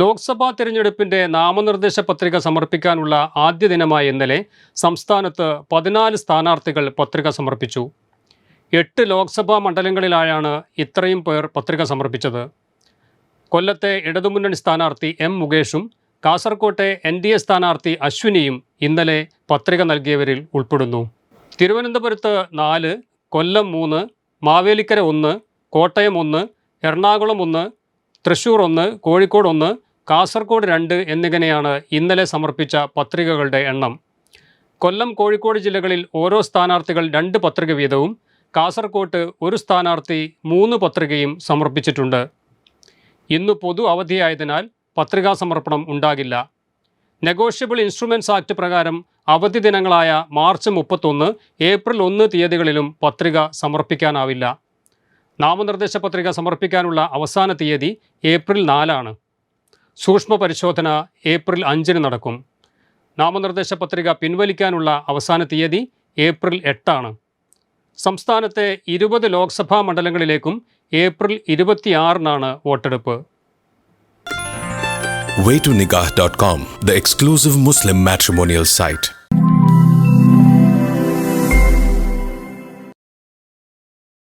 ലോക്സഭാ തിരഞ്ഞെടുപ്പിന്റെ നാമനിർദ്ദേശ പത്രിക സമർപ്പിക്കാനുള്ള ആദ്യ ദിനമായ ഇന്നലെ സംസ്ഥാനത്ത് പതിനാല് സ്ഥാനാർത്ഥികൾ പത്രിക സമർപ്പിച്ചു. എട്ട് ലോക്സഭാ മണ്ഡലങ്ങളിലായാണ് ഇത്രയും പേർ പത്രിക സമർപ്പിച്ചത്. കൊല്ലത്തെ ഇടതുമുന്നണി സ്ഥാനാർത്ഥി എം മുകേഷും കാസർകോട്ടെ എൻ ഡി എ സ്ഥാനാർത്ഥി അശ്വിനിയും ഇന്നലെ പത്രിക നൽകിയവരിൽ ഉൾപ്പെടുന്നു. തിരുവനന്തപുരത്ത് നാല് കൊല്ലം മൂന്ന് മാവേലിക്കര ഒന്ന് കോട്ടയം ഒന്ന് എറണാകുളം ഒന്ന് തൃശ്ശൂർ ഒന്ന് കോഴിക്കോട് ഒന്ന് കാസർഗോഡ് രണ്ട് എന്നിങ്ങനെയാണ് ഇന്നലെ സമർപ്പിച്ച പത്രികകളുടെ എണ്ണം. കൊല്ലം കോഴിക്കോട് ജില്ലകളിൽ ഓരോ സ്ഥാനാർത്ഥികൾ രണ്ട് പത്രിക വീതവും കാസർകോട്ട് ഒരു സ്ഥാനാർത്ഥി മൂന്ന് പത്രികയും സമർപ്പിച്ചിട്ടുണ്ട്. ഇന്ന് പൊതു അവധിയായതിനാൽ പത്രികാ സമർപ്പണം ഉണ്ടാകില്ല. നെഗോഷ്യബിൾ ഇൻസ്ട്രുമെന്റ്സ് ആക്ട് പ്രകാരം അവധി ദിനങ്ങളായ മാർച്ച് മുപ്പത്തൊന്ന് ഏപ്രിൽ ഒന്ന് തീയതികളിലും പത്രിക സമർപ്പിക്കാനാവില്ല. നാമനിർദ്ദേശ പത്രിക സമർപ്പിക്കാനുള്ള അവസാന തീയതി ഏപ്രിൽ നാലാണ്. സൂക്ഷ്മ പരിശോധന ഏപ്രിൽ അഞ്ചിന് നടക്കും. നാമനിർദ്ദേശ പത്രിക പിൻവലിക്കാനുള്ള അവസാന തീയതി ഏപ്രിൽ എട്ടാണ്. സംസ്ഥാനത്തെ ഇരുപത് ലോക്സഭാ മണ്ഡലങ്ങളിലേക്കും ഏപ്രിൽ ഇരുപത്തിയാറിനാണ് വോട്ടെടുപ്പ്. Waytonikah.com, the exclusive Muslim matrimonial site.